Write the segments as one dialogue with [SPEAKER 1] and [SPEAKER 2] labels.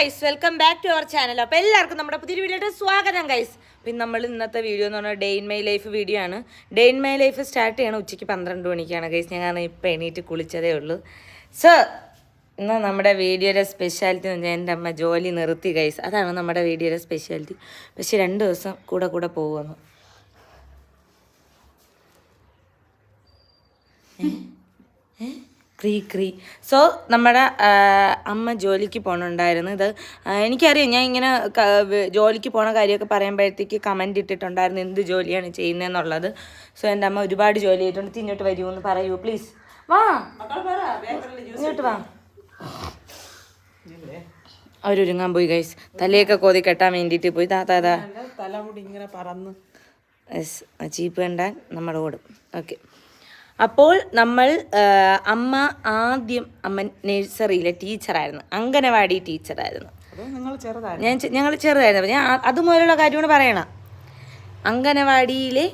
[SPEAKER 1] Guys welcome back to our channel അപ്പോൾ എല്ലാവർക്കും നമ്മുടെ പുതിയൊരു വീഡിയോയുടെ സ്വാഗതം ഗൈസ് പിന്നെ നമ്മൾ ഇന്നത്തെ വീഡിയോ എന്ന് പറഞ്ഞാൽ day in my life video ആണ്. Day in my life start ചെയ്യണം ഉച്ചയ്ക്ക് പന്ത്രണ്ട് മണിക്കാണ് ഗൈസ് ഞാൻ ഇപ്പോൾ എണീറ്റ് കുളിച്ചതേ ഉള്ളൂ. സോ ഇന്ന് നമ്മുടെ വീഡിയോയുടെ സ്പെഷ്യാലിറ്റി എന്ന് പറഞ്ഞാൽ എന്റെ അമ്മ ജോലി നിർത്തി ഗൈസ് അതാണ് നമ്മുടെ വീഡിയോയുടെ സ്പെഷ്യാലിറ്റി പക്ഷേ രണ്ട് ദിവസം കൂടെ കൂടെ പോകുമെന്ന് ക്രീ ക്രീ. സോ നമ്മുടെ അമ്മ ജോലിക്ക് പോകണുണ്ടായിരുന്നു ഇത് എനിക്കറിയാം ഞാൻ ഇങ്ങനെ ജോലിക്ക് പോണ കാര്യമൊക്കെ പറയുമ്പോഴത്തേക്ക് കമന്റ് ഇട്ടിട്ടുണ്ടായിരുന്നു എന്ത് ജോലിയാണ് ചെയ്യുന്നതെന്നുള്ളത് സോ എന്റെ അമ്മ ഒരുപാട് ജോലി ചെയ്തിട്ടുണ്ട്. തിന്നോട്ട് വരുമോ പറയൂ പ്ലീസ് വാ. ഇങ്ങോട്ട് വാ. അവരൊരുങ്ങാൻ പോയി ഗൈസ് തലയൊക്കെ കോതി കെട്ടാൻ വേണ്ടിയിട്ട് പോയി. താ
[SPEAKER 2] തലമുടി ഇങ്ങനെ പറന്ന്.
[SPEAKER 1] യെസ് ചീപ്പ് കണ്ടാൽ നമ്മുടെ ഓടും. ഓക്കെ അപ്പോൾ നമ്മൾ അമ്മ ആദ്യം അമ്മ നഴ്സറിയിലെ ടീച്ചറായിരുന്നു. അംഗനവാടി ടീച്ചറായിരുന്നു. ഞാൻ ഞങ്ങൾ ചെറുതായിരുന്നു. ഞാൻ അതുമുതലുള്ള കാര്യമാണ് പറയണം. അംഗനവാടിയിലെ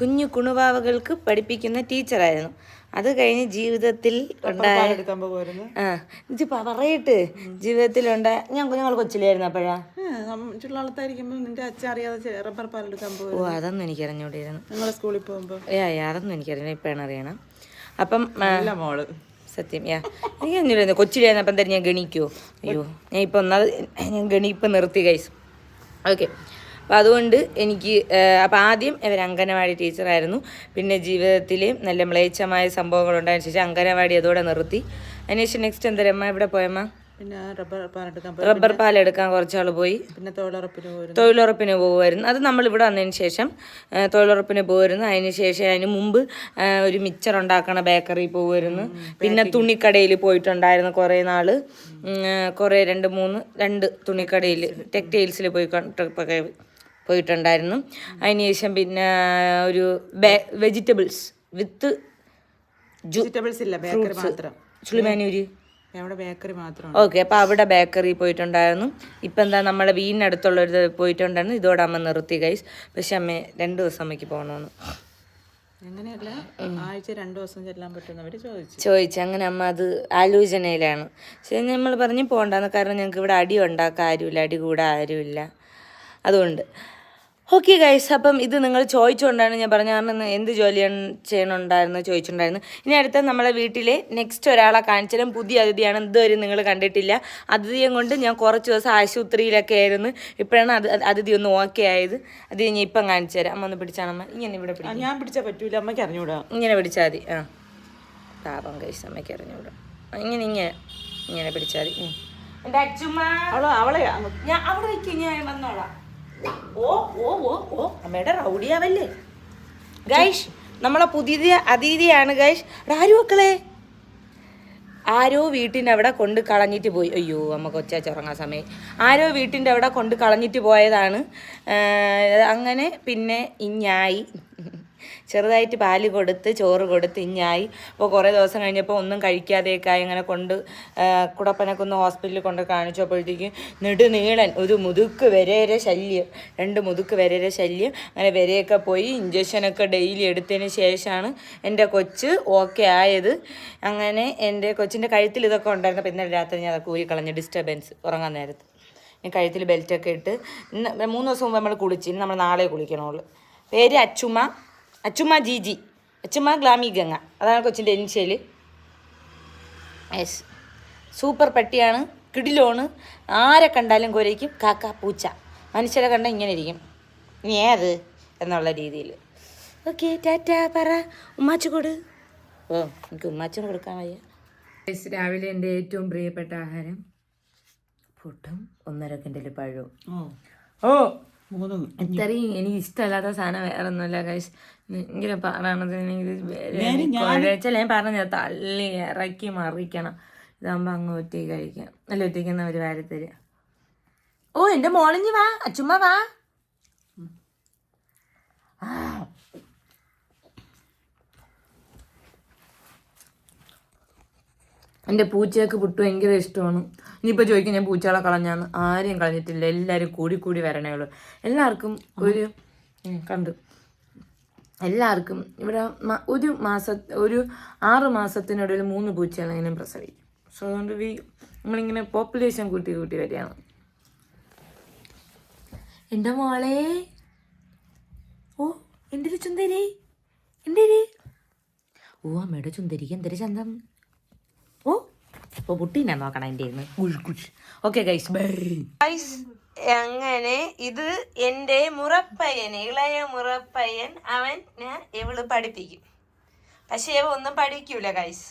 [SPEAKER 1] കുഞ്ഞു കുണുവാവകൾക്ക് പഠിപ്പിക്കുന്ന ടീച്ചറായിരുന്നു. അത് കഴിഞ്ഞ് ജീവിതത്തിൽ ഉണ്ടായ ആ ഇത് പറയട്ട്. ജീവിതത്തിലുണ്ടായ ഞാൻ ഞങ്ങൾ കൊച്ചിലായിരുന്നു അപ്പോഴാ.
[SPEAKER 2] ചുള്ളാളത്തായിരിക്കുമ്പോൾ നിന്റെ അച്ഛൻ അറിയാതെ റബ്ബർ പാലെടുക്കാൻ പോകും
[SPEAKER 1] ഓ അതൊന്നും എനിക്ക് അറിഞ്ഞൂടായിരുന്നു
[SPEAKER 2] നിങ്ങൾ സ്കൂളിൽ പോകുമ്പോൾ
[SPEAKER 1] ഏ അതൊന്നും എനിക്കറിയണം ഇപ്പോഴാണ് അറിയണം. അപ്പം
[SPEAKER 2] മോൾ.
[SPEAKER 1] സത്യം യാ. എനിക്ക് ഒന്നുമില്ലായിരുന്നു കൊച്ചിലായിരുന്നപ്പം തന്നെ ഞാൻ ഗണിക്കോ? അയ്യോ ഞാൻ ഇപ്പം ഒന്നാമത് ഞാൻ ഗണി ഇപ്പം നിർത്തി കൈസ് ഓക്കെ അപ്പം അതുകൊണ്ട് എനിക്ക് അപ്പോൾ ആദ്യം ഇവർ അംഗനവാടി ടീച്ചറായിരുന്നു. പിന്നെ ജീവിതത്തിൽ നല്ല മ്ലേച്ഛമായ സംഭവങ്ങൾ ഉണ്ടായതിനു ശേഷം അംഗനവാടി അതോടെ നിർത്തി. അതിനുശേഷം നെക്സ്റ്റ് എന്തരമ്മ ഇവിടെ പോയമ്മ
[SPEAKER 2] പിന്നെ റബ്ബർ പാലെടുക്കാൻ
[SPEAKER 1] റബ്ബർ പാലെടുക്കാൻ കുറച്ചാൾ പോയി.
[SPEAKER 2] പിന്നെ തൊഴിലുറപ്പിന് പോയിരുന്നു.
[SPEAKER 1] തൊഴിലുറപ്പിന് പോകുമായിരുന്നു അത് നമ്മൾ ഇവിടെ വന്നതിന് ശേഷം തൊഴിലുറപ്പിന് പോകുമായിരുന്നു അതിന് ശേഷം അതിന് മുമ്പ് ഒരു മിച്ചർ ഉണ്ടാക്കണ ബേക്കറി പോകുമായിരുന്നു പിന്നെ തുണിക്കടയിൽ പോയിട്ടുണ്ടായിരുന്നു കുറേ നാൾ കുറേ രണ്ട് മൂന്ന് രണ്ട് തുണിക്കടയിൽ ടെക്സ്റ്റൈൽസിൽ പോയി പോയിട്ടുണ്ടായിരുന്നു. അതിന് ശേഷം പിന്നെ ഒരു വെജിറ്റബിൾസ് വിത്ത്
[SPEAKER 2] വെജിറ്റബിൾസ് ഇല്ല ബേക്കറി മാത്രം.
[SPEAKER 1] ചുളിമാനൂര്
[SPEAKER 2] അവിടെ ബേക്കറി മാത്രം
[SPEAKER 1] ഓക്കെ അപ്പോൾ അവിടെ ബേക്കറി പോയിട്ടുണ്ടായിരുന്നു. ഇപ്പൊ എന്താ നമ്മുടെ നമ്മളെ വീടിനടുത്തുള്ളൊരു പോയിട്ടുണ്ടായിരുന്നു. ഇതോടെ അമ്മ നിർത്തി കൈസ് പക്ഷെ അമ്മ രണ്ട് ദിവസം അമ്മയ്ക്ക് പോകണമെന്ന്
[SPEAKER 2] അങ്ങനെയല്ല ആഴ്ച രണ്ട് ദിവസം ചെല്ലാൻ ചോദിച്ചു.
[SPEAKER 1] ചോദിച്ചു. അങ്ങനെ അമ്മ അത് ആലോചനയിലാണ്. പക്ഷെ നമ്മൾ പറഞ്ഞു പോകണ്ടെന്ന് കാരണം ഞങ്ങൾക്ക് ഇവിടെ അടി ഉണ്ടാക്കാൻ ആരുമില്ല. അടി കൂടാ ആരുമില്ല. അതുകൊണ്ട്. ഓക്കെ ഗൈസ് അപ്പം ഇത് നിങ്ങൾ ചോദിച്ചുകൊണ്ടാണ് ഞാൻ പറഞ്ഞു കാരണം ഇന്ന് എന്ത് ജോലിയാണ് ചെയ്യണുണ്ടായിരുന്നു ചോദിച്ചിട്ടുണ്ടായിരുന്നു. ഇനി അടുത്ത നമ്മളെ വീട്ടിലെ നെക്സ്റ്റ് ഒരാളെ കാണിച്ചാലും പുതിയ അതിഥിയാണ്. ഇതുവരെ നിങ്ങൾ കണ്ടിട്ടില്ല. അതിഥിയും കൊണ്ട് ഞാൻ കുറച്ച് ദിവസം ആശുപത്രിയിലൊക്കെ ആയിരുന്നു. ഇപ്പോഴാണ് അത് അത് അതിഥി ഒന്ന് ഓക്കെ ആയത്. അത് ഞാൻ ഇപ്പം കാണിച്ചു തരാം. അമ്മ ഒന്ന് പിടിച്ചാണമ്മ ഇങ്ങനെ ഇവിടെ
[SPEAKER 2] പിടിക്കാം. ഞാൻ പിടിച്ചാൽ പറ്റൂല. അമ്മയ്ക്ക് അറിഞ്ഞൂടാ.
[SPEAKER 1] ഇങ്ങനെ പിടിച്ചാൽ മതി. ആ. പാപം ഗൈസ് അമ്മയ്ക്ക് അറിഞ്ഞൂടാ. ഇങ്ങനെ ഇങ്ങനെ ഇങ്ങനെ പിടിച്ചാൽ മതി. എന്റെ അച്ഛമ്മ. അവൾ
[SPEAKER 2] അവളെ
[SPEAKER 1] ഞാൻ അവിടെ വയ്ക്കും ഞാൻ വന്നോളാം. ഓ ഓ ഓ ഓ. അമ്മയുടെ റൗഡിയാവല്ലേ ഗൈഷ് നമ്മളെ പുതിയ അതിഥിയാണ് ഗൈഷ് ആരും മക്കളെ? ആരോ വീട്ടിന്റെ അവിടെ കൊണ്ട് കളഞ്ഞിട്ട് പോയി. അയ്യോ അമ്മ കൊച്ചാച്ച ഉറങ്ങാൻ സമയം ആരോ വീട്ടിന്റെ അവിടെ കൊണ്ട് കളഞ്ഞിട്ട് പോയതാണ്. അങ്ങനെ പിന്നെ ഇഞ്ഞായി ചെറുതായിട്ട് പാൽ കൊടുത്ത് ചോറ് കൊടുത്ത് ഇഞ്ഞായി. അപ്പോൾ കുറേ ദിവസം കഴിഞ്ഞപ്പോൾ ഒന്നും കഴിക്കാതെയൊക്കെയായി അങ്ങനെ കൊണ്ട് ആ, കുടപ്പനൊക്കെ ഒന്ന് ഹോസ്പിറ്റലിൽ കൊണ്ട് കാണിച്ചപ്പോഴത്തേക്കും നെടുനീളൻ ഒരു മുതുക്ക് വരേരെ ശല്യം. രണ്ട് മുതുക്ക് വരേരെ ശല്യം. അങ്ങനെ വരെയൊക്കെ പോയി ഇഞ്ചക്ഷനൊക്കെ ഡെയിലി എടുത്തതിന് ശേഷമാണ് എന്റെ കൊച്ച് ഓക്കെ ആയത്. അങ്ങനെ എന്റെ കൊച്ചിന്റെ കഴുത്തിൽ ഇതൊക്കെ ഉണ്ടായിരുന്നു. പിന്നെ രാത്രി ഞാൻ അതൊക്കെ ഊരി കളഞ്ഞ ഡിസ്റ്റർബൻസ് ഉറങ്ങാൻ നേരത്ത്. കഴുത്തിൽ ബെൽറ്റൊക്കെ ഇട്ട് ഇന്ന് മൂന്ന് ദിവസം മുമ്പ് നമ്മൾ കുളിച്ച് ഇന്ന് നമ്മൾ നാളെ കുളിക്കണുള്ളൂ. പേര് അച്ചുമ്മ. അച്ചുമ്മ ജീജി അച്ചുമ്മ ഗ്ലാമി ഗംഗ അതാണ് കൊച്ചിന്റെ ഇനിഷ്യൽ യെസ് സൂപ്പർ പട്ടിയാണ് കിടിലോണ് ആരെ കണ്ടാലും കുരയ്ക്കും കാക്ക പൂച്ച മനുഷ്യരെ കണ്ടാൽ ഇങ്ങനെ ഇരിക്കും നീ ഏത് എന്നുള്ള രീതിയിൽ ഓക്കെ ടാറ്റ പറ ഉമ്മാച്ചു കൊടു ഓ എനിക്ക് ഉമ്മാച്ചും കൊടുക്കാൻ വയ്യ രാവിലെ എന്റെ ഏറ്റവും പ്രിയപ്പെട്ട ആഹാരം പുട്ടും ഒന്നര കിണ്ടൽ പഴവും.
[SPEAKER 2] ഓ മൂന്ന്
[SPEAKER 1] ഇത്രയും എനിക്ക് ഇഷ്ടമല്ലാത്ത സാധനം വേറെ ഒന്നുമില്ല കൈസ് ഭയങ്കര പാടാണത് ഞാൻ പറഞ്ഞ തള്ളി ഇറക്കി മറിക്കണം. ഇതാകുമ്പോൾ അങ്ങ് ഒറ്റയ്ക്ക് കഴിക്കാം. അല്ല ഒറ്റയ്ക്കുന്ന ഒരു വാരത്തര് ഓ എന്റെ മോളിഞ്ഞ് വാ. അച്ചുമ്മ വാ. എന്റെ എന്റെ പൂച്ചയൊക്കെ പുട്ട് ഭയങ്കര ഇഷ്ടമാണ്. ഇനിയിപ്പോൾ ചോദിക്കും ഞാൻ പൂച്ചകളെ കളഞ്ഞാന്ന്. ആരെയും കളഞ്ഞിട്ടില്ല. എല്ലാവരും കൂടി കൂടി വരണേ ഉള്ളൂ. എല്ലാവർക്കും ഒരു കണ്ടു. എല്ലാവർക്കും ഇവിടെ ഒരു മാസ ഒരു ആറ് മാസത്തിനിടയിൽ മൂന്ന് പൂച്ചകളെങ്കിലും പ്രസവിക്കും. സോ അതുകൊണ്ട് വി നമ്മളിങ്ങനെ പോപ്പുലേഷൻ കൂട്ടി കൂട്ടി വരികയാണ്. എന്റെ മോളെ. ഓ എന്റെ ചുന്തരി? എന്റെ ഓ അമ്മയുടെ ചുന്ദരിക്ക് എന്തൊരു ചന്തം? ഓ കുട്ടീനെ നോക്കണം എന്റെ ഓക്കെ ഗൈസ് ബൈ ഗൈസ് അങ്ങനെ ഇത് എന്റെ മുറപ്പയ്യൻ ഇളയ മുറപ്പയ്യൻ അവൻ ഞാൻ ഇവൾ പഠിപ്പിക്കും. പക്ഷേ ഇവ ഒന്നും പഠിക്കൂല ഗൈസ്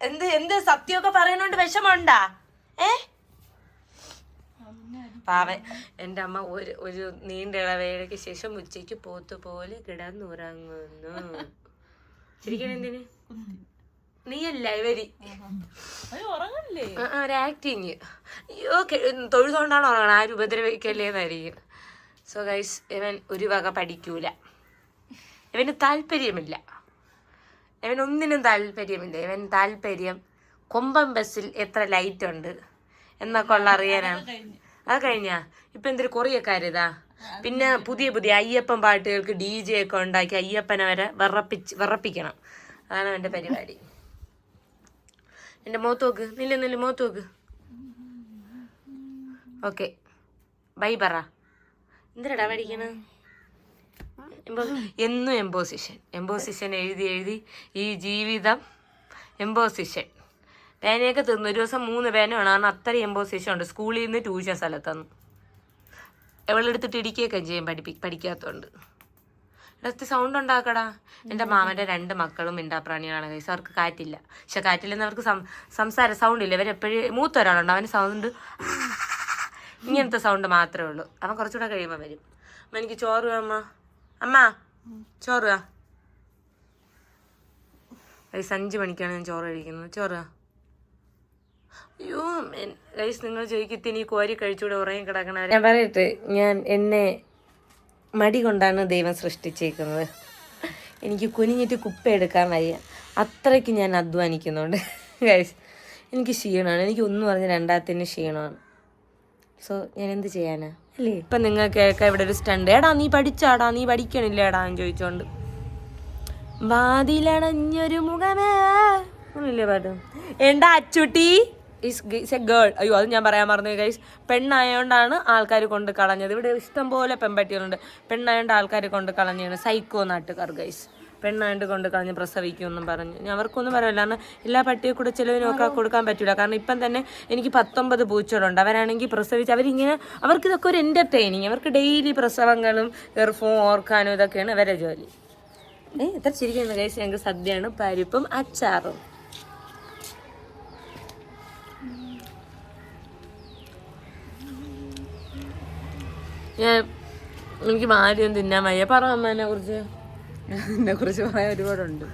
[SPEAKER 1] എന്ത് എന്ത് സത്യമൊക്കെ പറയുന്നോണ്ട് വിഷമമുണ്ടാ? ഏ? പാവൻ എന്റെ അമ്മ ഒരു ഒരു നീണ്ട ഇളവേളയ്ക്ക് ശേഷം ഉച്ചയ്ക്ക് പോത്തുപോലെ കിടന്നുറങ്ങുന്നു. ശരിക്കും എന്തിന്? നീയല്ല
[SPEAKER 2] ഇവർ?
[SPEAKER 1] ആ, ആ, ഒരു ആക്ടിങ് അയ്യോ തൊഴുതുകൊണ്ടാണ് ഉറങ്ങണം ആരും ഉപദ്രവിക്കല്ലേ സോ ഗൈസ് ഇവൻ ഒരു വക പഠിക്കൂല. ഇവന് താല്പര്യമില്ല. ഇവൻ ഒന്നിനും താല്പര്യമില്ല. ഇവൻ താല്പര്യം കൊമ്പം ബസ്സിൽ എത്ര ലൈറ്റ് ഉണ്ട് എന്നൊക്കെ ഉള്ള അറിയാനാണ് അത് കഴിഞ്ഞാ. ഇപ്പൊ എന്തൊരു കൊറിയക്കാരിതാ പിന്നെ പുതിയ പുതിയ അയ്യപ്പൻ പാട്ടുകൾക്ക് ഡി ജെ ഒക്കെ ഉണ്ടാക്കി അയ്യപ്പനെ വരെ വിറപ്പിച്ച് വിറപ്പിക്കണം. അതാണ് അവന്റെ പരിപാടി. എന്റെ മുഖത്ത് നോക്ക്. നില്ല നില്ല മുഖത്ത് നോക്ക്. ഓക്കെ. ബൈ പറ. എന്തിനാടാ പഠിക്കണ? എന്നും എംബോസിഷൻ. എംബോസിഷൻ എഴുതി എഴുതി ഈ ജീവിതം എംബോസിഷൻ. പേനയൊക്കെ തിന്നു. ഒരു ദിവസം മൂന്ന് പേന വേണം. കാരണം എംബോസിഷൻ ഉണ്ട്. സ്കൂളിൽ നിന്ന് ട്യൂഷൻ സ്ഥലത്തു എവളെടുത്തിട്ട് ഇടിക്കുകയൊക്കെ ചെയ്യും പഠിപ്പി പഠിക്കാത്തതുകൊണ്ട്. ഇടത്ത് സൗണ്ട് ഉണ്ടാക്കടാ. എന്റെ മാമന്റെ രണ്ട് മക്കളും മിണ്ടാപ്രാണികളാണ് കൈസ് അവർക്ക് കാറ്റില്ല. പക്ഷെ കാറ്റില്ലെന്ന് അവർക്ക് സംസാര സൗണ്ട് ഇല്ല. ഇവരെപ്പോഴും മൂത്ത ഒരാളുണ്ട്. അവന് സൗണ്ട് ഇങ്ങനത്തെ സൗണ്ട് മാത്രമേ ഉള്ളൂ. അവൻ കുറച്ചുകൂടെ കഴിയുമ്പോൾ വരും. അമ്മ എനിക്ക് ചോറ് അമ്മ. അമ്മ ചോറ് കൈസ് ഗൈസ് അഞ്ച് മണിക്കാണ് ഞാൻ ചോറ് കഴിക്കുന്നത്. ചോറ്. അയ്യോ ഗൈസ് നിങ്ങൾ ചോദിക്കത്തിന് ഈ കോരി കഴിച്ചുകൂടെ ഉറങ്ങി കിടക്കണ ഞാൻ പറയട്ടെ ഞാൻ എന്നെ മടി കൊണ്ടാണ് ദൈവം സൃഷ്ടിച്ചേക്കുന്നത്. എനിക്ക് കുനിഞ്ഞിട്ട് കുപ്പ എടുക്കാൻ വയ്യ. അത്രയ്ക്ക് ഞാൻ അധ്വാനിക്കുന്നുണ്ട്. ഗൈസ് എനിക്ക് ക്ഷീണമാണ്. എനിക്ക് ഒന്നും പറഞ്ഞ് രണ്ടാമത്തിന് ക്ഷീണമാണ്. സോ ഞാൻ എന്ത് ചെയ്യാനാ? അല്ലേ? ഇപ്പം നിങ്ങൾക്കൊക്കെ ഇവിടെ ഒരു സ്റ്റണ്ട് എടാ നീ പഠിച്ചാടാ? നീ പഠിക്കണില്ല പഠിക്കണില്ലേടാ? എന്ന് ചോദിച്ചോണ്ട്. വാതിലടഞ്ഞൊരു മുഖമേ. ഒന്നുമില്ലേ പാട്ട്? എന്താ അച്ചുട്ടി? ഇസ് എ ഗേൾ അയ്യോ അത് ഞാൻ പറയാൻ മറന്നു ഗൈസ് പെണ്ണായോണ്ടാണ് ആൾക്കാർ കൊണ്ട് കളഞ്ഞത്. ഇവിടെ ഇഷ്ടംപോലെ പോലെ പെണ്ണായതുകൊണ്ട് പെണ്ണായോണ്ട് ആൾക്കാർ കൊണ്ട് കളഞ്ഞാണ് സൈക്കോ നാട്ടുകാർ ഗൈസ് പെണ്ണായോണ്ട് കൊണ്ട് കളഞ്ഞ് പ്രസവിക്കുമെന്നും പറഞ്ഞു. ഞാൻ അവർക്കൊന്നും പറയില്ല. കാരണം എല്ലാ പട്ടിയെ കൂടെ ചിലവിനൊക്കെ കൊടുക്കാൻ പറ്റില്ല കാരണം ഇപ്പം തന്നെ എനിക്ക് പത്തൊമ്പത് പൂച്ചകളുണ്ട്. അവരാണെങ്കിൽ പ്രസവിച്ച് അവരിങ്ങനെ അവർക്ക് ഇതൊക്കെ ഒരു എന്റർടൈനിങ് അവർക്ക് ഡെയിലി പ്രസവങ്ങളും ഗർഭവും ഓർക്കാനും ഇതൊക്കെയാണ് അവരെ ജോലി. ഏ എത്ര ചിരിക്കുന്നു കഴിച്ച് ഞങ്ങൾക്ക് സദ്യയാണ് പരിപ്പും അച്ചാറും. ഞാൻ എനിക്ക് മാരിയൊന്നും തിന്നാൻ വയ്യ. പറ അമ്മേനെ കുറിച്ച്
[SPEAKER 2] എന്നെ കുറിച്ച് പറയാൻ ഒരുപാടുണ്ട്.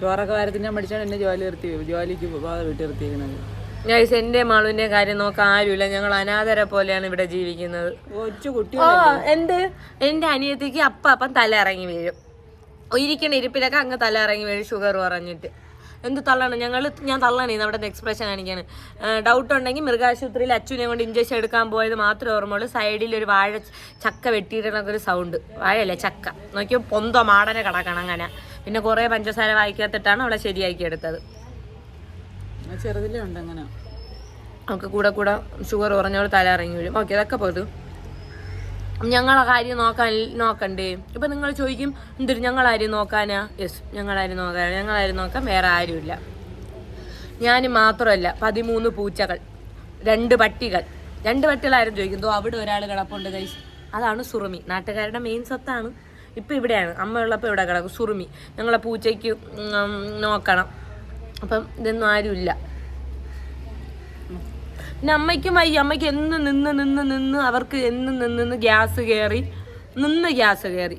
[SPEAKER 2] ചോറൊക്കെ ഞാൻ പഠിച്ചാണ് എന്നെ ജോലി നിർത്തി ജോലിക്ക് പോകാതെ വീട്ടിൽ നിർത്തിയിരിക്കുന്നത്
[SPEAKER 1] ഗൈസ് എന്റെ മാളുവിന്റെ കാര്യം നോക്കാൻ ആരുമില്ല. ഞങ്ങൾ അനാഥരെ പോലെയാണ് ഇവിടെ ജീവിക്കുന്നത്. എന്ത്? എന്റെ അനിയത്തിക്ക് അപ്പ അപ്പം തല ഇറങ്ങി വീഴും. ഇരിക്കണ ഇരിപ്പിലൊക്കെ അങ്ങ് തല ഇറങ്ങി വീഴും ഷുഗർ പറഞ്ഞിട്ട് എന്ത് തള്ളണം? ഞങ്ങൾ ഞാൻ തള്ളണേ അവിടെ എക്സ്പ്രഷൻ കാണിക്കാണ് ഡൗട്ട് ഉണ്ടെങ്കിൽ മൃഗാശുപത്രിയിൽ അച്ഛനെ കൊണ്ട് ഇഞ്ചക്ഷൻ എടുക്കാൻ പോയത് മാത്രമേ ഓർമ്മയുള്ളൂ. സൈഡിൽ ഒരു വാഴ ചക്ക വെട്ടിയിട്ടൊക്കെ ഒരു സൗണ്ട് വാഴയല്ലേ? ചക്ക. നോക്കിയോ? പൊന്തോ മാടനെ കിടക്കണം അങ്ങനെ. പിന്നെ കുറേ പഞ്ചസാര വായിക്കാത്തിട്ടാണ് അവളെ ശരിയാക്കി എടുത്തത്.
[SPEAKER 2] ചെറുതിലേ ഉണ്ട് അങ്ങനെ
[SPEAKER 1] നമുക്ക് കൂടെ കൂടെ ഷുഗർ കുറഞ്ഞോട് തല ഇറങ്ങി വീഴും. ഓക്കെ അതൊക്കെ പോതു ഞങ്ങളെ കാര്യം നോക്കാൻ നോക്കണ്ടേ? ഇപ്പൊ നിങ്ങൾ ചോദിക്കും എന്തൊരു ഞങ്ങളാരും നോക്കാനാ? യെസ് ഞങ്ങളാരും നോക്കാനാ. ഞങ്ങളാരും നോക്കാൻ വേറെ ആരുമില്ല. ഞാൻ മാത്രമല്ല പതിമൂന്ന് പൂച്ചകൾ രണ്ട് പട്ടികൾ. രണ്ട് പട്ടികളാരും ചോദിക്കും തോ അവിടെ ഒരാൾ കിടപ്പുണ്ട് കൈസ് അതാണ് സുറുമി. നാട്ടുകാരുടെ മെയിൻ സ്വത്താണ്. ഇപ്പം ഇവിടെയാണ്. അമ്മ ഉള്ളപ്പോൾ ഇവിടെ കിടക്കും. സുറുമി. ഞങ്ങളെ പൂച്ചയ്ക്ക് നോക്കണം. അപ്പം ഇതൊന്നും ആരുമില്ല. പിന്നെ അമ്മയ്ക്കും വയ്യ. അമ്മയ്ക്ക് എന്ന് നിന്ന് നിന്ന് നിന്ന് അവർക്ക് എന്ന് നിന്ന് നിന്ന് ഗ്യാസ് കയറി നിന്ന് ഗ്യാസ് കയറി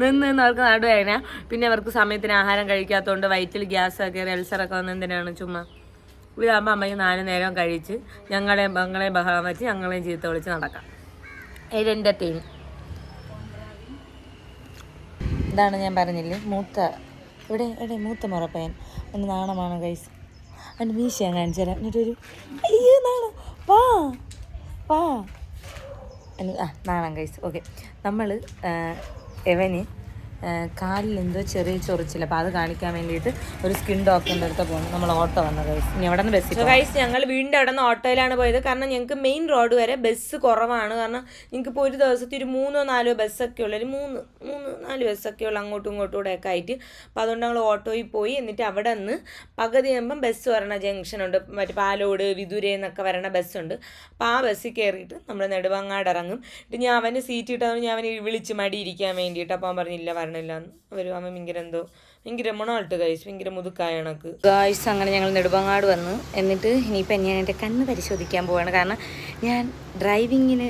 [SPEAKER 1] നിന്ന് നിന്ന് അവർക്ക് നടുവേന പിന്നെ അവർക്ക് സമയത്തിന് ആഹാരം കഴിക്കാത്തതുകൊണ്ട് വയറ്റിൽ ഗ്യാസ് കയറി അൾസറൊക്കെ വന്ന് എന്തിനാണ് ചുമ്മാ? ഇതാകുമ്പോൾ അമ്മയ്ക്ക് നാല് നേരം കഴിച്ച് ഞങ്ങളെയും ഞങ്ങളെയും ബഹളം വെച്ച് ഞങ്ങളെയും ചീത്ത വിളിച്ച് നടക്കാം. ഇത് എന്റർടൈൻ ഇതാണ് ഞാൻ പറഞ്ഞില്ലേ മൂത്ത ഇവിടെ ഇവിടെ മൂത്ത മുറപ്പയൻ ഒന്ന് നാണമാണ് ഗൈസ് അവന്റെ മീശ ഞാൻ കാണിച്ചു തരാം. എന്നിട്ടൊരു അയ്യോ നാണം. വാ വാ. ആ നാണം കഴിച്ചു ഓക്കെ നമ്മൾ എവന് കാലിൽ എന്തോ ചെറിയ ചൊറിച്ചില്ല അപ്പോൾ അത് കാണിക്കാൻ വേണ്ടിയിട്ട് ഒരു സ്കിൻ ഡോക്ടറിന്റെ അടുത്ത് പോകുന്നു നമ്മൾ ഓട്ടോ വന്നത് ഇനി അവിടെ നിന്ന് ബസ് ഗൈസ് ഞങ്ങൾ വീണ്ടും അവിടെ നിന്ന് ഓട്ടോയിലാണ് പോയത്. കാരണം ഞങ്ങൾക്ക് മെയിൻ റോഡ് വരെ ബസ് കുറവാണ്. കാരണം ഞങ്ങൾക്ക് ഇപ്പോൾ ഒരു ദിവസത്തെ ഒരു മൂന്നോ നാലോ ബസ്സൊക്കെ ഉള്ളു. ഒരു മൂന്ന് മൂന്ന് നാല് ബസ്സൊക്കെ ഉള്ളു അങ്ങോട്ടും ഇങ്ങോട്ടും കൂടെ ഒക്കെ ആയിട്ട്. അപ്പോൾ അതുകൊണ്ട് ഞങ്ങൾ ഓട്ടോയിൽ പോയി. എന്നിട്ട് അവിടെ നിന്ന് പകുതി ആകുമ്പം ബസ് വരണ ജംഗ്ഷൻ ഉണ്ട്. മറ്റേ പാലോട് വിദൂരെ എന്നൊക്കെ വരണ ബസ്സുണ്ട് അപ്പോൾ ആ ബസ്സിൽ കയറിയിട്ട് നമ്മൾ നെടുവങ്ങാട് ഇറങ്ങും. എന്നിട്ട് ഞാൻ അവന് സീറ്റ് ഇട്ടവന് ഞാൻ അവന് വിളിച്ച് മടിയിരിക്കാൻ വേണ്ടിയിട്ട്. അപ്പോൾ അവൻ പറഞ്ഞില്ല എന്ന് അവർ അവൻ ഭയങ്കര എന്തോ ഭയങ്കര മണമായിട്ട് ഗൈസ് ഭയങ്കര മുതുക്കായ കണക്ക് ഗായ്സ് അങ്ങനെ ഞങ്ങൾ നെടുമ്പങ്ങാട് വന്നു എന്നിട്ട് ഇനിയിപ്പോൾ ഞാൻ എന്റെ കണ്ണ് പരിശോധിക്കാൻ പോവാണ്. കാരണം ഞാൻ ഡ്രൈവിങ്ങിന്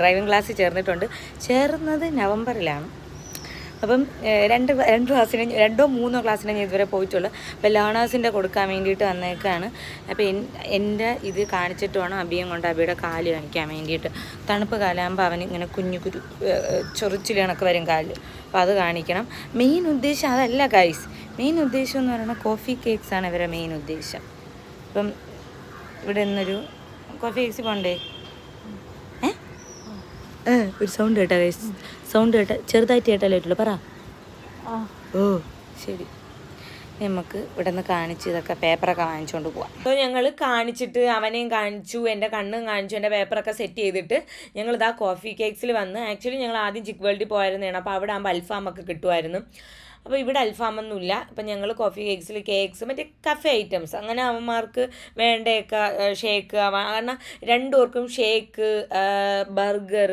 [SPEAKER 1] ഡ്രൈവിംഗ് ക്ലാസ് ചേർന്നിട്ടുണ്ട്. ചേർന്നത് നവംബറിലാണ്. അപ്പം രണ്ട് രണ്ട് ക്ലാസ്സിന് രണ്ടോ മൂന്നോ ക്ലാസ്സിന് ഞാൻ ഇതുവരെ പോയിട്ടുള്ളൂ. അപ്പോൾ ലേണേഴ്സിന്റെ കൊടുക്കാൻ വേണ്ടിയിട്ട് വന്നേക്കാണ്. അപ്പോൾ എൻ എന്റെ ഇത് കാണിച്ചിട്ട് വേണം അബിയും കൊണ്ട് അബിയുടെ കാൽ കാണിക്കാൻ വേണ്ടിയിട്ട്. തണുപ്പ് കാലാകുമ്പോൾ അവൻ ഇങ്ങനെ കുഞ്ഞു കുരു ചൊറിച്ചിലണക്ക് വരും കാൽ അപ്പോൾ അത് കാണിക്കണം. മെയിൻ ഉദ്ദേശം അതല്ല ഗൈസ്. മെയിൻ ഉദ്ദേശം എന്ന് പറയുന്നത് കോഫി കേക്ക്സ് ആണ് ഇവരുടെ മെയിൻ ഉദ്ദേശം. അപ്പം ഇവിടെ നിന്നൊരു കോഫി കേക്ക്സ് പോണ്ടേ ഏ ഒരു സൗണ്ട് കേട്ടോ ഗൈസ്. സൗണ്ട് കേട്ട ചെറുതായിട്ട് കേട്ടാലേ പറ്റുള്ളൂ. പറ. ഓ ശരി. നമുക്ക് ഇവിടെ നിന്ന് കാണിച്ച് ഇതൊക്കെ പേപ്പറൊക്കെ വാങ്ങിച്ചുകൊണ്ട് പോവാം. അപ്പോൾ ഞങ്ങൾ കാണിച്ചിട്ട് അവനെയും കാണിച്ചു എന്റെ കണ്ണും കാണിച്ചു എന്റെ പേപ്പറൊക്കെ സെറ്റ് ചെയ്തിട്ട് ഞങ്ങൾ ഇതാ കോഫി കേക്സിൽ വന്ന് ആക്ച്വലി ഞങ്ങൾ ആദ്യം ചിക്ക് വേൾഡിൽ പോയിരുന്നതാണ്. അപ്പോൾ അവിടെ ആകുമ്പോൾ അൽഫാമൊക്കെ കിട്ടുമായിരുന്നു. അപ്പോൾ ഇവിടെ അൽഫാമൊന്നുമില്ല അപ്പം ഞങ്ങൾ കോഫി കേക്സിൽ കേക്ക്സ് മറ്റേ കഫേ ഐറ്റംസ് അങ്ങനെ അവന്മാർക്ക് വേണ്ടയൊക്കെ ഷേക്ക് കാരണം രണ്ടുപേർക്കും ഷേക്ക് ബർഗർ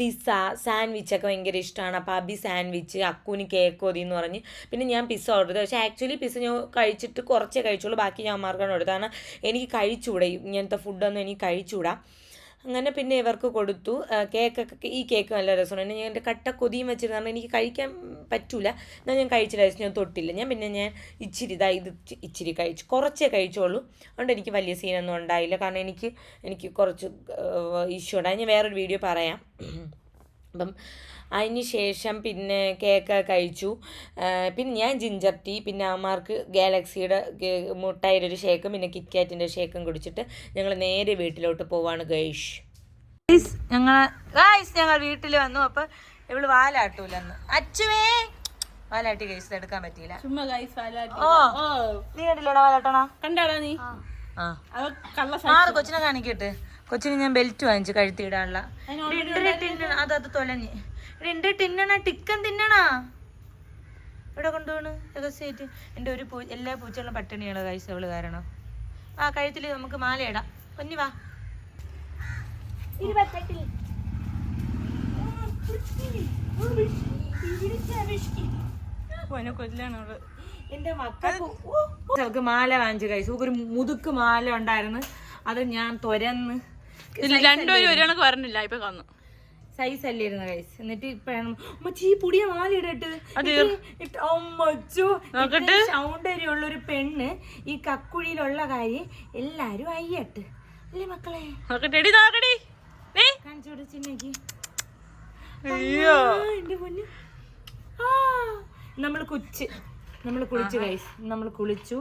[SPEAKER 1] പിസ്സ സാൻഡ്വിച്ച് ഒക്കെ ഭയങ്കര ഇഷ്ടമാണ് അപ്പോൾ അബി സാൻഡ്വിച്ച് അക്കൂനി കേക്ക് ഒതി എന്ന് പറഞ്ഞ് പിന്നെ ഞാൻ പിസ്സ ഓർഡർ ചെയ്തു. പക്ഷേ ആക്ച്വലി പിസ്സ ഞാൻ കഴിച്ചിട്ട് കുറച്ചേ കഴിച്ചുള്ളൂ. ബാക്കി ഞാൻ മാർക്കാണ് കൊടുത്തത് കാരണം എനിക്ക് കഴിച്ചുകൂടെ ഇങ്ങനത്തെ ഫുഡൊന്നും എനിക്ക് കഴിച്ചുകൂടാ അങ്ങനെ പിന്നെ ഇവർക്ക് കൊടുത്തു. കേക്കൊക്കെ ഈ കേക്ക് നല്ല രസമാണ്. ഞാൻ എന്റെ കട്ട കൊതിയും വെച്ചിരുന്നു. കാരണം എനിക്ക് കഴിക്കാൻ പറ്റൂല. എന്നാൽ ഞാൻ കഴിച്ചില്ല. ഞാൻ തൊട്ടില്ല. ഞാൻ പിന്നെ ഞാൻ ഇച്ചിരി ഇതാ ഇത് ഇച്ചിരി കഴിച്ചു. കുറച്ചേ കഴിച്ചോളൂ. അതുകൊണ്ട് എനിക്ക് വലിയ സീനൊന്നും ഉണ്ടായില്ല. കാരണം എനിക്ക് എനിക്ക് കുറച്ച് ഇഷ്യൂ ഉണ്ടായി. ഞാൻ വേറൊരു വീഡിയോ പറയാം. അപ്പം അതിന് ശേഷം പിന്നെ കേക്ക് കഴിച്ചു. പിന്നെ ഞാൻ ജിഞ്ചർ ടീ പിന്നെ അമ്മമാർക്ക് ഗാലക്സിയുടെ മുട്ടായിയുടെ ഒരു ഷേക്കും പിന്നെ കിറ്റ്കാറ്റിന്റെ ഷേക്കും കുടിച്ചിട്ട് ഞങ്ങൾ നേരെ വീട്ടിലോട്ട് പോവാണ് ഗൈഷ് ഞങ്ങൾ ഗൈസ് ഞങ്ങൾ വീട്ടിൽ വന്നു. അപ്പോൾ ഇവൾ വാലാട്ടൂലെന്ന്. അച്ചുവേ! വാലാട്ടി ഗൈസ് എടുക്കാൻ പറ്റിയില്ല.
[SPEAKER 2] ചുമ്മാ ഗൈസ് വാലാട്ടി.
[SPEAKER 1] ഓ നീ കണ്ടില്ലടാ വാലാട്ടണ?
[SPEAKER 2] കണ്ടാടാ നീ?
[SPEAKER 1] ആ. ആറ് കൊച്ചിനെ കാണിക്കട്ടെ കൊച്ചിന് ഞാൻ ബെൽറ്റ് വാങ്ങിച്ചു ടിന്നണ അത് അത് തൊലഞ്ഞ്. രണ്ട് ടിന്നണ ടിക്കൻ തിന്നണ. ഇവിടെ കൊണ്ടുപോണ്? രഹസ്യമായിട്ട് എന്റെ ഒരു പൂ എല്ലാ പൂച്ചകളും പട്ടിണിയാണ് കഴിച്ച അവൾ കാരണം? ആ കഴുത്തിൽ നമുക്ക് മാലയിടാം പൊന്നി വാ. ഇരുപത്തെട്ടിൽ.
[SPEAKER 2] കൊല്ലാണ് അവൾ.
[SPEAKER 1] എന്റെ മക്കൾക്ക് അവൾക്ക് മാല വാങ്ങിച്ചു കഴിച്ചു ഒരു മുതുക്ക് മാല ഉണ്ടായിരുന്നു. അത് ഞാൻ തുരന്ന്.
[SPEAKER 2] രണ്ടുപേരും ഒരു കണക്ക് വരണില്ല ഇപ്പൊ കന്നു
[SPEAKER 1] സൈസ് അല്ലായിരുന്നു കൈസ് എന്നിട്ട് ഇപ്പഴാണ് അമ്മച്ചി ഈ മാലിടട്ട് സൗന്ദര്യമുള്ള ഒരു പെണ്ണ് ഈ കക്കുഴിയിലുള്ള കാര്യം എല്ലാരും അയ്യട്ട്. അല്ലേ മക്കളെ? കാണിച്ചോട് കൊടുച്ചിന്നേക്ക്
[SPEAKER 2] അയ്യോ.
[SPEAKER 1] എന്റെ പൊന്ന്. ആ നമ്മൾ കുച്ച്. നമ്മൾ കുളിച്ചു കൈസ് നമ്മൾ കുളിച്ചു.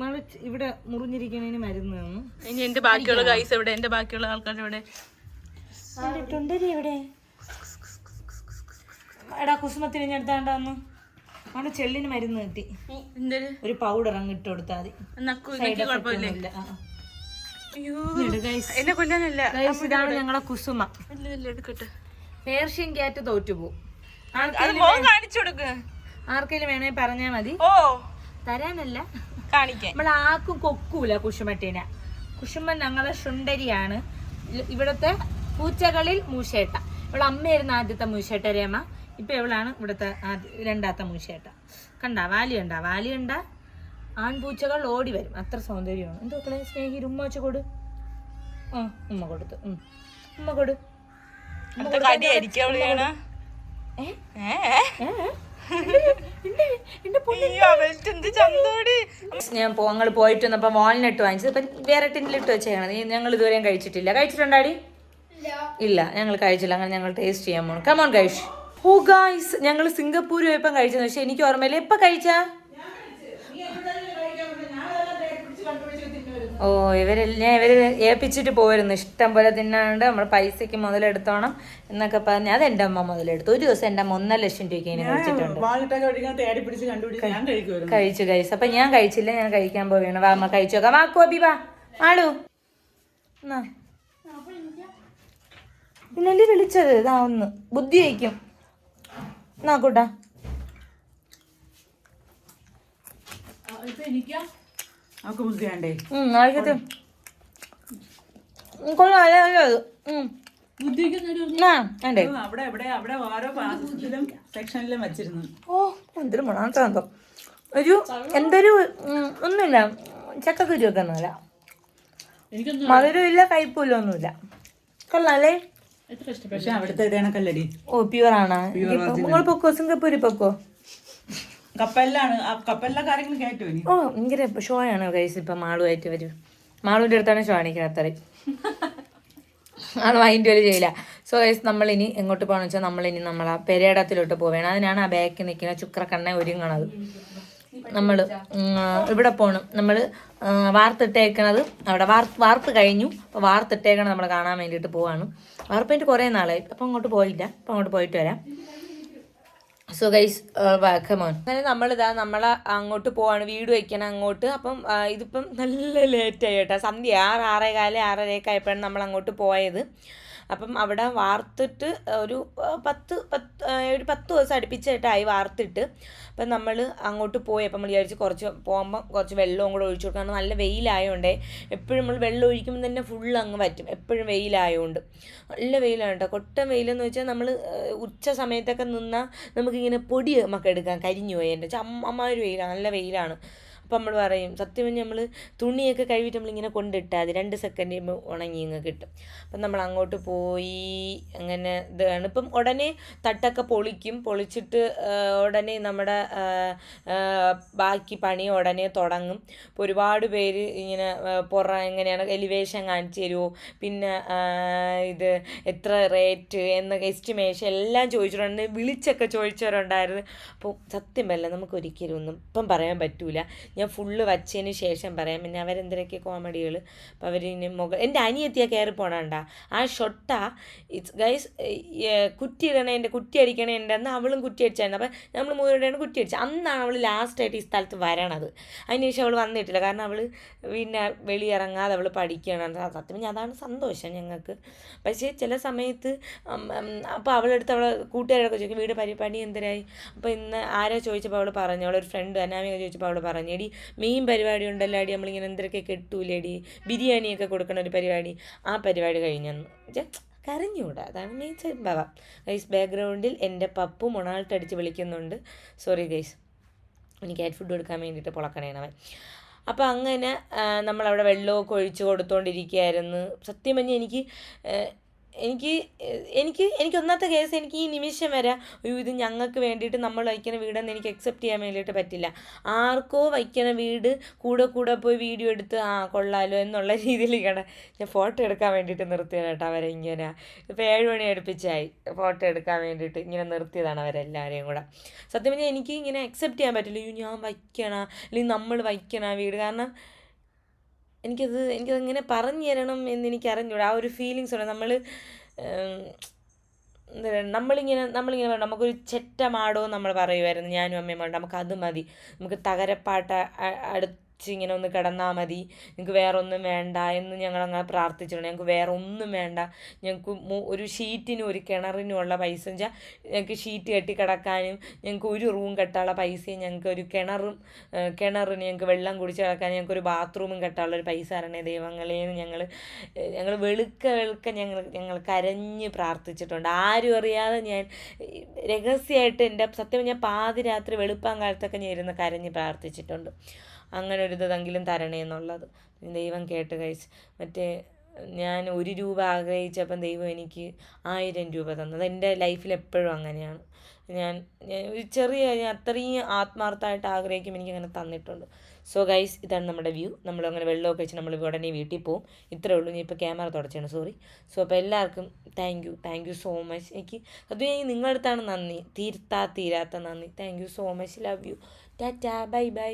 [SPEAKER 1] നമ്മൾ ഇവിടെ മുറിഞ്ഞിരിക്കണതിന് മരുന്ന് തന്നു.
[SPEAKER 2] ഇനി എന്റെ ബാക്കിയുള്ള ഗൈസ് എവിടെ? എന്റെ ബാക്കിയുള്ള ആൾക്കാർ എവിടെ
[SPEAKER 1] എവിടെ എടാ കുസുമത്തിന് ഞാൻ എടുത്താണ്ടാന്ന് ആണ് ചെള്ളിന് മരുന്ന് കിട്ടി. ഒരു പൗഡർ അങ്ങ് ഇട്ട് കൊടുത്താൽ മതി. ഇതാണ് ഞങ്ങളെ കുസുമ. പേർഷ്യൻ ക്യാറ്റ് തോറ്റുപോകും ആർക്കെങ്കിലും വേണേ പറഞ്ഞാ മതി.
[SPEAKER 2] ഓ.
[SPEAKER 1] തരാനല്ല.
[SPEAKER 2] കാണിക്കാൻ
[SPEAKER 1] നമ്മൾ ആക്കും കൊക്കൂല കുഷുമട്ടീനെ കുശുമ്പൻ ഞങ്ങളെ ശുണ്ടരിയാണ് ഇവിടുത്തെ പൂച്ചകളിൽ മൂശേട്ട. ഇവളെ അമ്മയായിരുന്നു ആദ്യത്തെ മൂശേട്ട രേമ. ഇപ്പൊ ഇവളാണ് ഇവിടുത്തെ രണ്ടാമത്തെ മൂശേട്ട. കണ്ട വാലി വാലിയുണ്ട? വാലി ഉണ്ടാ ആൺപൂച്ചകൾ ഓടി വരും. അത്ര സൗന്ദര്യമാണ്. എന്തോ മക്കളെ സ്നേഹി ഉമ്മ വെച്ച് കൊടു. ആ ഉമ്മ കൊടുത്തു. ഉമ്മ കൊടു. ഞാൻ ഞങ്ങൾ പോയിട്ട് വന്നപ്പോൾ വാൾനട്ട് വാങ്ങിച്ചത്. ഇപ്പം വേറെ ടിന്നിലിട്ട് വെച്ചേക്കണം ഞങ്ങൾ ഇതുവരെയും കഴിച്ചിട്ടില്ല. കഴിച്ചിട്ടുണ്ടാടി ഇല്ല. ഞങ്ങൾ കഴിച്ചില്ല. അങ്ങനെ ഞങ്ങൾ ടേസ്റ്റ് ചെയ്യാൻ പോകണം കമോൺ കഴിച്ചു ഓ ഗായ്സ് ഞങ്ങൾ സിംഗപ്പൂർ പോയപ്പം കഴിച്ചത് പക്ഷെ എനിക്ക് ഓർമ്മയില്ല. എപ്പം കഴിച്ചാ? ഓ ഇവരെ ഞാൻ ഇവർ ഏൽപ്പിച്ചിട്ട് പോയിരുന്നു. ഇഷ്ടം പോലെ തിന്നാണ്ട് നമ്മൾ പൈസക്ക് മുതലെടുത്തോണം എന്നൊക്കെ പറഞ്ഞ്. അത് എന്റെ അമ്മ മുതലെടുത്തു. ഒരു ദിവസം എന്റെ അമ്മ ഒന്നര ലക്ഷം രൂപയ്ക്ക് കഴിച്ചിട്ടുണ്ട്. കഴിച്ചു കഴിച്ചു അപ്പൊ ഞാൻ കഴിച്ചില്ല. ഞാൻ കഴിക്കാൻ പോവുകയാണ്. വാ അമ്മ കഴിച്ചു നോക്കാം. വാ കോബി വാ. ആളു എന്നാ. പിന്നല്ലേ വിളിച്ചത്? ഇതാ ഒന്ന്. ബുദ്ധി വയ്ക്കും എന്നാ കൂട്ടാ?
[SPEAKER 2] നമുക്ക് ബുദ്ധി വേണ്ടേ?
[SPEAKER 1] ഉം ഉം, കൊള്ളാം. അല്ല അല്ല അത്. ഉം. ആ, വേണ്ടേ?
[SPEAKER 2] അവിടെ അവിടെ ഓരോ പാത്രത്തിലും സെക്ഷനിലും വെച്ചിരുന്നു.
[SPEAKER 1] ഓ എന്തൊരു മണാന്തോ ഒരു എന്തൊരു ഉം, ഒന്നുമില്ല. ചക്ക ഒക്കെ ഒന്നുമില്ല. മധുരം ഇല്ല കയ്പൂല ഒന്നുമില്ല. കൊള്ളാല്ലേ
[SPEAKER 2] പക്ഷെ അവിടുത്തെ ഇതേണക്കല്ലടി
[SPEAKER 1] ഓ പ്യുവർ ആണോ. നിങ്ങൾ പൊക്കോ? സിംഗപ്പൂര് പൊക്കോ?
[SPEAKER 2] കപ്പലിലാണ്. ആ കപ്പലിലെ കാര്യങ്ങൾ കേട്ടോ ഇനി.
[SPEAKER 1] ഓ ഭയങ്കര ഷോ ആണ് കൈസ് ഇപ്പൊ മാളുമായിട്ട് വരും. മാളുവിന്റെ അടുത്താണ് ഷോ കാണിക്കാത്തറി ആൾ മൈൻഡ് വരെ ചെയ്യില്ല. സോ ഗൈസ് നമ്മളിനി എങ്ങോട്ട് പോകണമെന്ന് വെച്ചാൽ നമ്മളിനി നമ്മൾ ആ പെരേടത്തിലോട്ട് പോവേണം. അതിനാണ് ആ ബാക്കിൽ നിൽക്കുന്ന ചുക്രക്കണ്ണ ഒരുങ്ങണത്. നമ്മൾ ഇവിടെ പോകണം നമ്മൾ വാർത്തിട്ടേക്കണത് അവിടെ വാർത്ത് വാർത്ത് കഴിഞ്ഞു. അപ്പോൾ വാർത്തിട്ടേക്കണത് നമ്മൾ കാണാൻ വേണ്ടിയിട്ട് പോവാണ്. വാർപ്പിന്റെ കുറേ നാളായി. അപ്പോൾ അങ്ങോട്ട് പോയില്ല. അപ്പോൾ അങ്ങോട്ട് പോയിട്ട് വരാം. സോ ഗൈസ് വാക്കമോ അങ്ങനെ നമ്മളിതാ നമ്മൾ അങ്ങോട്ട് പോവാണ്. വീട് വയ്ക്കണം അങ്ങോട്ട്. അപ്പം ഇതിപ്പം നല്ല ലേറ്റായി കേട്ടോ. സന്ധ്യ ആറ് ആറേ കാലേ ആറരയൊക്കെ ആയപ്പോഴാണ് നമ്മൾ അങ്ങോട്ട് പോയത്. അപ്പം അവിടെ വാർത്തിട്ട് ഒരു പത്ത് പത്ത് ഒരു പത്ത് ദിവസം അടുപ്പിച്ചായിട്ടായി വാർത്തിട്ട് അപ്പം നമ്മൾ അങ്ങോട്ട് പോയി. അപ്പം നമ്മൾ വിചാരിച്ച് കുറച്ച് പോകുമ്പോൾ കുറച്ച് വെള്ളവും കൂടെ ഒഴിച്ചു കൊടുക്കണം. നല്ല വെയിലായതുകൊണ്ടേ എപ്പോഴും നമ്മൾ വെള്ളം ഒഴിക്കുമ്പോൾ തന്നെ ഫുൾ അങ്ങ് പറ്റും എപ്പോഴും വെയിലായതുകൊണ്ട് നല്ല വെയിലാണ് കേട്ടോ കൊട്ടൻ വെയിലെന്ന് വെച്ചാൽ നമ്മൾ ഉച്ച സമയത്തൊക്കെ നിന്നാൽ നമുക്കിങ്ങനെ പൊടി നമുക്ക് എടുക്കാം കരിഞ്ഞു പോയി എന്റെ ഒരു വെയിലാണ് നല്ല വെയിലാണ്. അപ്പം നമ്മൾ പറയും സത്യം പറഞ്ഞാൽ നമ്മൾ തുണിയൊക്കെ കഴുകിയിട്ട് നമ്മളിങ്ങനെ കൊണ്ടിട്ടാൽ മതി. രണ്ട് സെക്കൻഡ് കഴിയുമ്പോൾ ഉണങ്ങി ഇങ്ങ് കിട്ടും. അപ്പം നമ്മൾ അങ്ങോട്ട് പോയി അങ്ങനെ ഇതാണ്. ഇപ്പം ഉടനെ തട്ടൊക്കെ പൊളിക്കും. പൊളിച്ചിട്ട് ഉടനെ നമ്മുടെ ബാക്കി പണി ഉടനെ തുടങ്ങും. ഇപ്പോൾ ഒരുപാട് പേര് ഇങ്ങനെ പുറ എങ്ങനെയാണ് എലിവേഷൻ കാണിച്ചു തരുമോ പിന്നെ ഇത് എത്ര റേറ്റ് എന്നൊക്കെ എസ്റ്റിമേഷൻ എല്ലാം ചോദിച്ചിട്ടുണ്ട്. വിളിച്ചൊക്കെ ചോദിച്ചവരുണ്ടായിരുന്നു. അപ്പോൾ സത്യം പറയില്ല നമുക്ക് ഒരിക്കലും ഒന്നും ഇപ്പം പറയാൻ പറ്റൂല. ഞാൻ ഫുള്ള് വച്ചതിന് ശേഷം പറയാം. പിന്നെ അവരെന്തൊക്കെ കോമഡികൾ അപ്പോൾ അവർ ഇനി മുകൾ എന്റെ അനിയത്തിയാ കയറി പോണണ്ട. ആ ഷൊട്ട ഇറ്റ്സ് ഗൈസ് കുറ്റി ഇടണേന്റെ കുറ്റി അടിക്കണേന്റെ അന്ന് അവളും കുറ്റി അടിച്ചായിരുന്നു. അപ്പം നമ്മൾ മൂന്നുപേരുടെയാണ് കുറ്റി അടിച്ചത് അന്നാണ് അവൾ ലാസ്റ്റായിട്ട് ഈ സ്ഥലത്ത് വരണത്. അതിനുശേഷം അവൾ വന്നിട്ടില്ല. കാരണം അവൾ പിന്നെ വെളിയിറങ്ങാതെ അവൾ പഠിക്കണം സത്യം പിന്നെ അതാണ് സന്തോഷം ഞങ്ങൾക്ക്. പക്ഷേ ചില സമയത്ത് അപ്പോൾ അവളെടുത്ത് അവളെ കൂട്ടുകാരൊക്കെ ചോദിക്കും വീട് പരിപാടി എന്തരായി അപ്പോൾ ഇന്ന് ആരാ ചോദിച്ചപ്പോൾ അവൾ പറഞ്ഞു. അവളൊരു ഫ്രണ്ട് അനാമിക ചോദിച്ചപ്പോൾ അവൾ പറഞ്ഞു എടി മീൻ പരിപാടി ഉണ്ടല്ലോ അടി നമ്മളിങ്ങനെ എന്തൊക്കെ കെട്ടൂലേടി. ബിരിയാണിയൊക്കെ കൊടുക്കണ ഒരു പരിപാടി. ആ പരിപാടി കഴിഞ്ഞെന്ന് കരഞ്ഞൂടാ അതാണ് മെയിൻ സംഭവം. ഗൈസ് ബാക്ക്ഗ്രൗണ്ടിൽ എന്റെ പപ്പു മൊണാൾട്ടടിച്ച് വിളിക്കുന്നുണ്ട്. സോറി ഗൈസ് എനിക്ക് ആറ്റ് ഫുഡ് കൊടുക്കാൻ വേണ്ടിയിട്ട് പൊളക്കണേണവൻ അപ്പോൾ അങ്ങനെ നമ്മളവിടെ വെള്ളമൊക്കെ ഒഴിച്ച് കൊടുത്തോണ്ടിരിക്കുകയായിരുന്നു സത്യം പറഞ്ഞാൽ എനിക്ക് എനിക്ക് എനിക്ക് എനിക്ക് ഒന്നാമത്തെ കേസ് എനിക്ക് ഈ നിമിഷം വരെ അയ്യോ ഇത് ഞങ്ങൾക്ക് വേണ്ടിയിട്ട് നമ്മൾ വയ്ക്കുന്ന വീടെന്ന് എനിക്ക് അക്സെപ്റ്റ് ചെയ്യാൻ വേണ്ടിയിട്ട് പറ്റില്ല. ആർക്കോ വയ്ക്കുന്ന വീട് കൂടെ കൂടെ പോയി വീഡിയോ എടുത്ത് ആ കൊള്ളാലോ എന്നുള്ള ഇങ്ങനെ ഞാൻ ഫോട്ടോ എടുക്കാൻ വേണ്ടിയിട്ട് നിർത്തിയതാണ് കേട്ടോ അവരെ ഇങ്ങനെ. ഇപ്പോൾ ഏഴ് മണി അടുപ്പിച്ചായി. ഫോട്ടോ എടുക്കാൻ വേണ്ടിയിട്ട് ഇങ്ങനെ നിർത്തിയതാണ് അവരെല്ലാവരെയും കൂടെ. സത്യം പറഞ്ഞാൽ എനിക്ക് ഇങ്ങനെ അക്സെപ്റ്റ് ചെയ്യാൻ പറ്റില്ല. അയ്യോ ഞാൻ വയ്ക്കണ അല്ലെങ്കിൽ നമ്മൾ വയ്ക്കണ വീട്. കാരണം എനിക്കത് എനിക്കതെങ്ങനെ പറഞ്ഞു തരണം എന്ന് എനിക്ക് ആ ഒരു ഫീലിങ്സ് ഉണ്ട്. നമ്മൾ എന്താ പറയുക നമ്മളിങ്ങനെ നമ്മളിങ്ങനെ പറയും. നമുക്കൊരു ചെറ്റ മാടോ നമ്മൾ പറയുമായിരുന്നു. ഞാനും അമ്മയും പറഞ്ഞു നമുക്ക് അത് മതി. നമുക്ക് തകരപ്പാട്ട അടുത്ത് ഇങ്ങനെ ഒന്ന് കിടന്നാൽ മതി. ഞങ്ങൾക്ക് വേറെ ഒന്നും വേണ്ട എന്ന് ഞങ്ങൾ അങ്ങനെ പ്രാർത്ഥിച്ചിട്ടുണ്ട്. ഞങ്ങൾക്ക് വേറെ ഒന്നും വേണ്ട ഞങ്ങൾക്ക് ഒരു ഷീറ്റിനും ഒരു കിണറിനും ഉള്ള പൈസ വെച്ചാൽ ഞങ്ങൾക്ക് ഷീറ്റ് കെട്ടി കിടക്കാനും ഞങ്ങൾക്ക് ഒരു റൂം കെട്ടാനുള്ള പൈസയും ഞങ്ങൾക്ക് ഒരു കിണറും കിണറിന് ഞങ്ങൾക്ക് വെള്ളം കുടിച്ച് കിടക്കാൻ ഞങ്ങൾക്ക് ഒരു ബാത്റൂമും കെട്ടാനുള്ള ഒരു പൈസ തരണേ ദൈവങ്ങളേന്ന് ഞങ്ങൾ ഞങ്ങൾ വെളുക്ക വെളുക്ക ഞങ്ങൾ ഞങ്ങൾ കരഞ്ഞ് പ്രാർത്ഥിച്ചിട്ടുണ്ട്. ആരും അറിയാതെ ഞാൻ രഹസ്യമായിട്ട് എന്റെ സത്യം ഞാൻ പാതിരാത്രി വെളുപ്പാൻ കാലത്തൊക്കെ ഞാൻ ഇരുന്ന് കരഞ്ഞ് പ്രാർത്ഥിച്ചിട്ടുണ്ട്. അങ്ങനെ ഒരു ഇതെങ്കിലും തരണേ എന്നുള്ളത്. ദൈവം കേട്ട് കഴിച്ച്. മറ്റേ ഞാൻ ഒരു രൂപ ആഗ്രഹിച്ചപ്പം ദൈവം എനിക്ക് ആയിരം രൂപ തന്നത്. എന്റെ ലൈഫിൽ എപ്പോഴും അങ്ങനെയാണ്. ഞാൻ ഞാൻ ഒരു ചെറിയ ഞാൻ അത്രയും ആത്മാർത്ഥമായിട്ട് ആഗ്രഹിക്കും എനിക്ക് അങ്ങനെ തന്നിട്ടുണ്ട്. സോ ഗൈസ് ഇതാണ് നമ്മുടെ വ്യൂ നമ്മൾ അങ്ങനെ വെള്ളമൊക്കെ വെച്ച് നമ്മൾ ഉടനെ വീട്ടിൽ പോവും. ഇത്രേ ഉള്ളൂ. ഞാൻ ഇപ്പോൾ ക്യാമറ തുടച്ചാണ്. സോറി സോ അപ്പോൾ എല്ലാവർക്കും thank you thank you so much എനിക്ക് അത് ഞാൻ നിങ്ങളുടെ അടുത്താണ് നന്ദി. തീർത്താ തീരാത്ത നന്ദി. Thank you so much love you tata bye bye